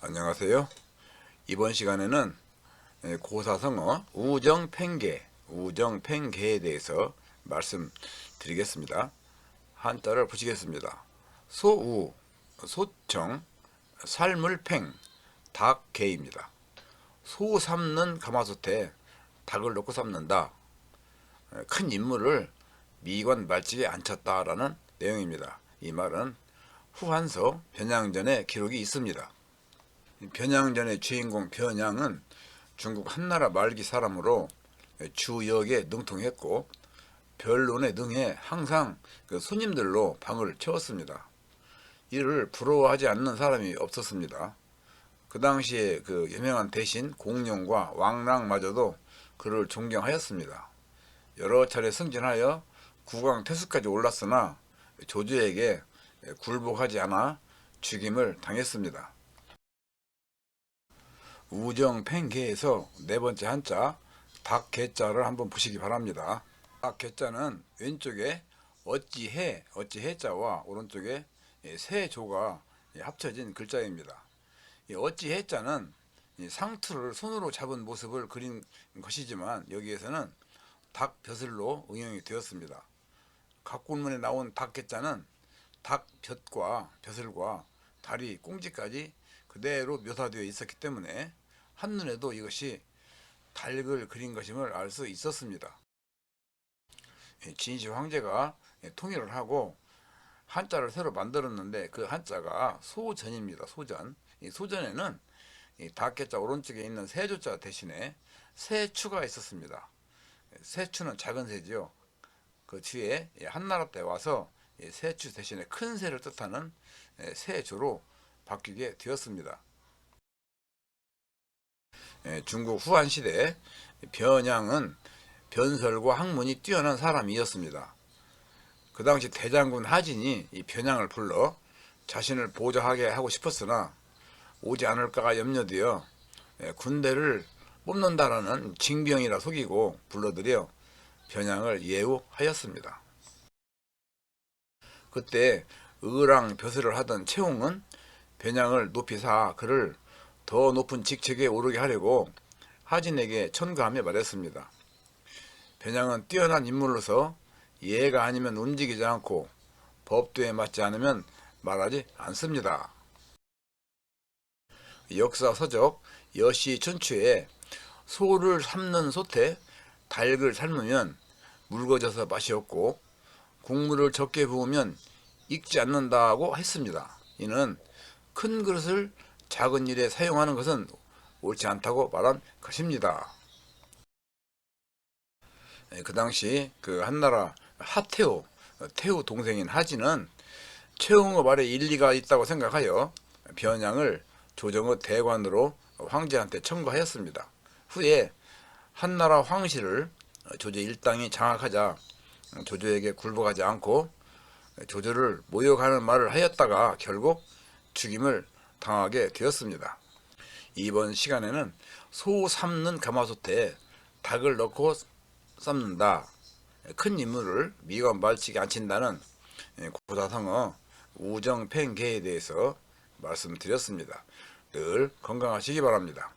안녕하세요. 이번 시간에는 예, 고사성어 우정팽계, 우정팽계에 대해서 말씀드리겠습니다. 한자를 보시겠습니다. 소우, 소청, 삶을팽, 닭개입니다. 소 삶는 가마솥에 닭을 넣고 삶는다. 예, 큰 인물을 미관 말직에 앉혔다라는 내용입니다. 이 말은 후한서 변양전에 기록이 있습니다. 이 변양전의 주인공 변양은 중국 한나라 말기 사람으로 주역에 능통했고 변론에 능해 항상 그 손님들로 방을 채웠습니다. 이를 부러워하지 않는 사람이 없었습니다. 그 당시에 그 유명한 대신 공룡과 왕랑마저도 그를 존경하였습니다. 여러 차례 승진하여 국왕 태수까지 올랐으나 조주에게 굴복하지 않아 죽임을 당했습니다. 우정팽계에서 네 번째 한자 닭개자를 한번 보시기 바랍니다. 닭개자는 왼쪽에 어찌해 어찌해자와 오른쪽에 세조가 합쳐진 글자입니다. 이 어찌해자는 이 상투를 손으로 잡은 모습을 그린 것이지만 여기에서는 닭 벼슬로 응용이 되었습니다. 각군문에 나온 닭개자는 닭 볕과 벼슬과 다리 꽁지까지 그대로 묘사되어 있었기 때문에 한눈에도 이것이 닭을 그린 것임을 알 수 있었습니다. 진시 황제가 통일을 하고 한자를 새로 만들었는데 그 한자가 소전입니다. 소전. 이 소전에는 이 닭개자 오른쪽에 있는 세조자 대신에 세추가 있었습니다. 세추는 작은 새지요. 그 뒤에 한나라 때 와서 세추 대신에 큰 새를 뜻하는 세조로 바뀌게 되었습니다. 예, 중국 후한 시대 변양은 변설과 학문이 뛰어난 사람이었습니다. 그 당시 대장군 하진이 이 변양을 불러 자신을 보좌하게 하고 싶었으나 오지 않을까가 염려되어 예, 군대를 뽑는다라는 징병이라 속이고 불러들여 변양을 예우하였습니다. 그때 의랑 벼슬을 하던 채홍은 변양을 높이 사 그를 더 높은 직책에 오르게 하려고 하진에게 천가하며 말했습니다. 변양은 뛰어난 인물로서 예가 아니면 움직이지 않고 법도에 맞지 않으면 말하지 않습니다. 역사 서적 여시 춘추에 소를 삶는 솥에 닭을 삶으면 묽어져서 맛이 없고 국물을 적게 부으면 익지 않는다고 했습니다. 이는 큰 그릇을 작은 일에 사용하는 것은 옳지 않다고 말한 것입니다. 예, 그 당시 그 한나라 하태우, 태우 동생인 하진은 최홍의 말에 일리가 있다고 생각하여 변양을 조정의 대관으로 황제한테 청구하였습니다. 후에 한나라 황실을 조조 일당이 장악하자 조조에게 굴복하지 않고 조조를 모욕하는 말을 하였다가 결국 죽임을 당하게 되었습니다. 이번 시간에는 소 삶는 가마솥에 닭을 넣고 삶는다. 큰 인물을 미관 발치게 앉힌다는 고사성어 우정팽계에 대해서 말씀드렸습니다. 늘 건강하시기 바랍니다.